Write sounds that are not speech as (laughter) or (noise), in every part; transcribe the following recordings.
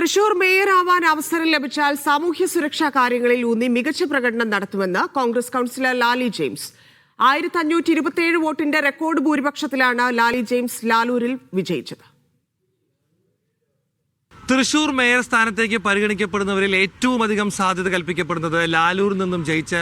തൃശൂർ മേയറാവാൻ അവസരം ലഭിച്ചാൽ സാമൂഹ്യ സുരക്ഷാ കാര്യങ്ങളിൽ ഊന്നി മികച്ച പ്രകടനം നടത്തുമെന്ന് കോൺഗ്രസ് കൗൺസിലർ ലാലി ജെയിംസ്. ആയിരത്തി അഞ്ഞൂറ്റി ഇരുപത്തിയേഴ് വോട്ടിന്റെ റെക്കോർഡ് ഭൂരിപക്ഷത്തിലാണ് ലാലി ജെയിംസ് ലാലൂരിൽ വിജയിച്ചത്. തൃശൂർ മേയർ സ്ഥാനത്തേക്ക് പരിഗണിക്കപ്പെടുന്നവരിൽ ഏറ്റവും അധികം സാധ്യത കൽപ്പിക്കപ്പെടുന്നത് ലാലൂരിൽ നിന്നും ജയിച്ച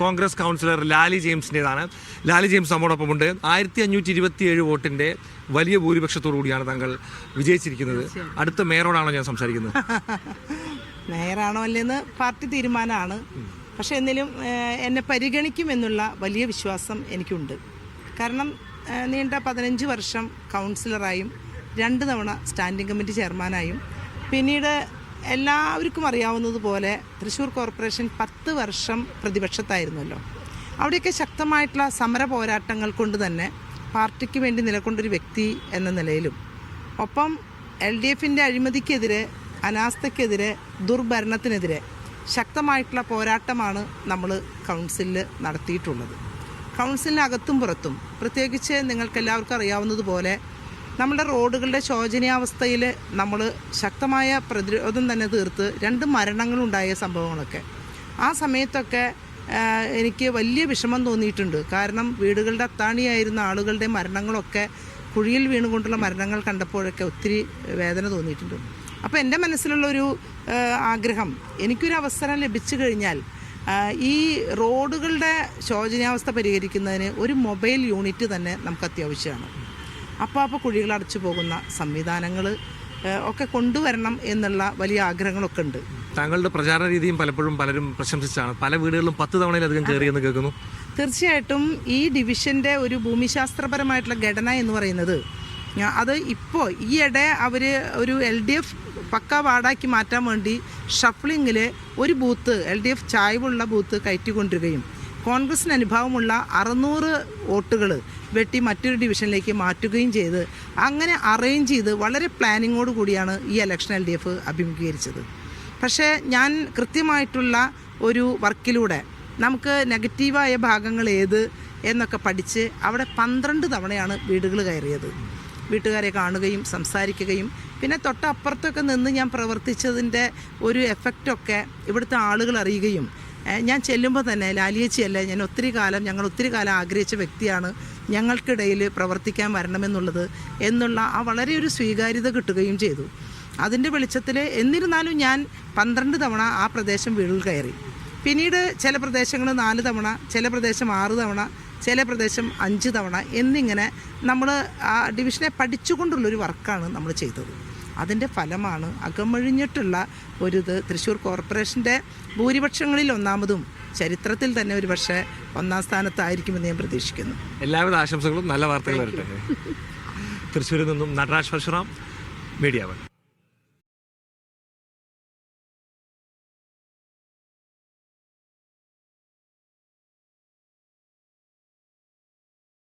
കോൺഗ്രസ് കൗൺസിലർ ലാലി ജെയിംസിന്റെതാണ്. ലാലി ജെയിംസ് നമ്മോടൊപ്പമുണ്ട്. ആയിരത്തി അഞ്ഞൂറ്റി ഇരുപത്തി ഏഴ് വോട്ടിന്റെ വലിയ ഭൂരിപക്ഷത്തോടു കൂടിയാണ് താങ്കൾ വിജയിച്ചിരിക്കുന്നത്. അടുത്ത മേയറോടാണോ ഞാൻ സംസാരിക്കുന്നത്? (laughs) മേയറാണോ അല്ലെന്ന് പാർട്ടി തീരുമാനമാണ്. പക്ഷേ എന്നിലും എന്നെ പരിഗണിക്കുമെന്നുള്ള വലിയ വിശ്വാസം എനിക്കുണ്ട്. കാരണം നീണ്ട പതിനഞ്ച് വർഷം കൗൺസിലറായും രണ്ട് തവണ സ്റ്റാൻഡിംഗ് കമ്മിറ്റി ചെയർമാനായും പിന്നീട് എല്ലാവർക്കും അറിയാവുന്നതുപോലെ തൃശ്ശൂർ കോർപ്പറേഷൻ പത്ത് വർഷം പ്രതിപക്ഷത്തായിരുന്നല്ലോ. അവിടെയൊക്കെ ശക്തമായിട്ടുള്ള സമര പോരാട്ടങ്ങൾ കൊണ്ട് തന്നെ പാർട്ടിക്ക് വേണ്ടി നിലകൊണ്ടൊരു വ്യക്തി എന്ന നിലയിലും. ഒപ്പം എൽ ഡി എഫിന്റെ അഴിമതിക്കെതിരെ അനാസ്ഥയ്ക്കെതിരെ ദുർഭരണത്തിനെതിരെ ശക്തമായിട്ടുള്ള പോരാട്ടമാണ് നമ്മൾ കൗൺസിലിൽ നടത്തിയിട്ടുള്ളത്. കൗൺസിലിനകത്തും പുറത്തും പ്രത്യേകിച്ച് നിങ്ങൾക്കെല്ലാവർക്കും അറിയാവുന്നതുപോലെ നമ്മുടെ റോഡുകളുടെ ശോചനീയാവസ്ഥയിൽ നമ്മൾ ശക്തമായ പ്രതിരോധം തന്നെ തീർത്ത് രണ്ട് മരണങ്ങളുണ്ടായ സംഭവങ്ങളൊക്കെ. ആ സമയത്തൊക്കെ എനിക്ക് വലിയ വിഷമം തോന്നിയിട്ടുണ്ട്. കാരണം വീടുകളുടെ അത്താണിയായിരുന്ന ആളുകളുടെ മരണങ്ങളൊക്കെ കുഴിയിൽ വീണുകൊണ്ടുള്ള മരണങ്ങൾ കണ്ടപ്പോഴൊക്കെ ഒത്തിരി വേദന തോന്നിയിട്ടുണ്ട്. അപ്പോൾ എന്റെ മനസ്സിലുള്ളൊരു ആഗ്രഹം എനിക്കൊരു അവസരം ലഭിച്ചു കഴിഞ്ഞാൽ ഈ റോഡുകളുടെ ശോചനീയാവസ്ഥ പരിഹരിക്കുന്നതിന് ഒരു മൊബൈൽ യൂണിറ്റ് തന്നെ നമുക്ക് അത്യാവശ്യമാണ്. അപ്പോൾ അപ്പോൾ കുഴികൾ അടച്ചു പോകുന്ന സംവിധാനങ്ങൾ ഒക്കെ കൊണ്ടുവരണം എന്നുള്ള വലിയ ആഗ്രഹങ്ങളൊക്കെ ഉണ്ട്. താങ്കളുടെ പ്രചാരണ രീതിയും പലപ്പോഴും പലരും പ്രശംസിച്ചാണ്. പല വീടുകളിലും പത്ത് തവണയിലധികം കയറിയെന്ന് കേൾക്കുന്നു. തീർച്ചയായിട്ടും ഈ ഡിവിഷന്റെ ഒരു ഭൂമിശാസ്ത്രപരമായിട്ടുള്ള ഘടന എന്ന് പറയുന്നത് അത് ഇപ്പോൾ ഈയിടെ അവർ ഒരു എൽ ഡി എഫ് പക്ക വാർഡാക്കി മാറ്റാൻ വേണ്ടി ഷഫ്ലിങ്ങിൽ ഒരു ബൂത്ത് എൽ ഡി എഫ് ചായ്വുള്ള ബൂത്ത് കയറ്റിക്കൊണ്ടിരിക്കുകയും കോൺഗ്രസിന് അനുഭാവമുള്ള അറുന്നൂറ് വോട്ടുകൾ വെട്ടി മറ്റൊരു ഡിവിഷനിലേക്ക് മാറ്റുകയും ചെയ്ത് അങ്ങനെ അറേഞ്ച് ചെയ്ത് വളരെ പ്ലാനിങ്ങോട് കൂടിയാണ് ഈ ഇലക്ഷൻ എൽ ഡി എഫ് അഭിമുഖീകരിച്ചത്. പക്ഷേ ഞാൻ കൃത്യമായിട്ടുള്ള ഒരു വർക്കിലൂടെ നമുക്ക് നെഗറ്റീവായ ഭാഗങ്ങൾ ഏത് എന്നൊക്കെ പഠിച്ച് അവിടെ പന്ത്രണ്ട് തവണയാണ് വീടുകൾ കയറിയത്. വീട്ടുകാരെ കാണുകയും സംസാരിക്കുകയും പിന്നെ തൊട്ടപ്പുറത്തൊക്കെ നിന്ന് ഞാൻ പ്രവർത്തിച്ചതിന്റെ ഒരു എഫക്റ്റൊക്കെ ഇവിടുത്തെ ആളുകൾ അറിയുകയും ഞാൻ ചെല്ലുമ്പോൾ തന്നെ ലാലിയേച്ചിയല്ല ഞാൻ ഒത്തിരി കാലം ഞങ്ങൾ ഒത്തിരി കാലം ആഗ്രഹിച്ച വ്യക്തിയാണ്. ഞങ്ങൾക്കിടയിൽ പ്രവർത്തിക്കാൻ വരണമെന്നുള്ളത് എന്നുള്ള ആ വളരെ ഒരു സ്വീകാര്യത കിട്ടുകയും ചെയ്തു. അതിന്റെ വെളിച്ചത്തിൽ എന്നിരുന്നാലും ഞാൻ പന്ത്രണ്ട് തവണ ആ പ്രദേശം വീടുകൾ കയറി. പിന്നീട് ചില പ്രദേശങ്ങൾ നാല് തവണ ചില പ്രദേശം ആറ് തവണ ചില പ്രദേശം അഞ്ച് തവണ എന്നിങ്ങനെ നമ്മൾ ആ ഡിവിഷനെ പഠിച്ചുകൊണ്ടുള്ളൊരു വർക്കാണ് നമ്മൾ ചെയ്തത്. അതിന്റെ ഫലമാണ് അകമഴിഞ്ഞിട്ടുള്ള ഒരു ഇത്. തൃശ്ശൂർ കോർപ്പറേഷന്റെ ഭൂരിപക്ഷങ്ങളിൽ ഒന്നാമതും ചരിത്രത്തിൽ തന്നെ ഒരു പക്ഷേ ഒന്നാം സ്ഥാനത്തായിരിക്കുമെന്ന് ഞാൻ പ്രതീക്ഷിക്കുന്നു. എല്ലാവിധ ആശംസകളും നല്ല വാർത്തകൾ വരട്ടെ. തൃശ്ശൂരിൽ നിന്നും നടരാജ് പരശുറാം മീഡിയ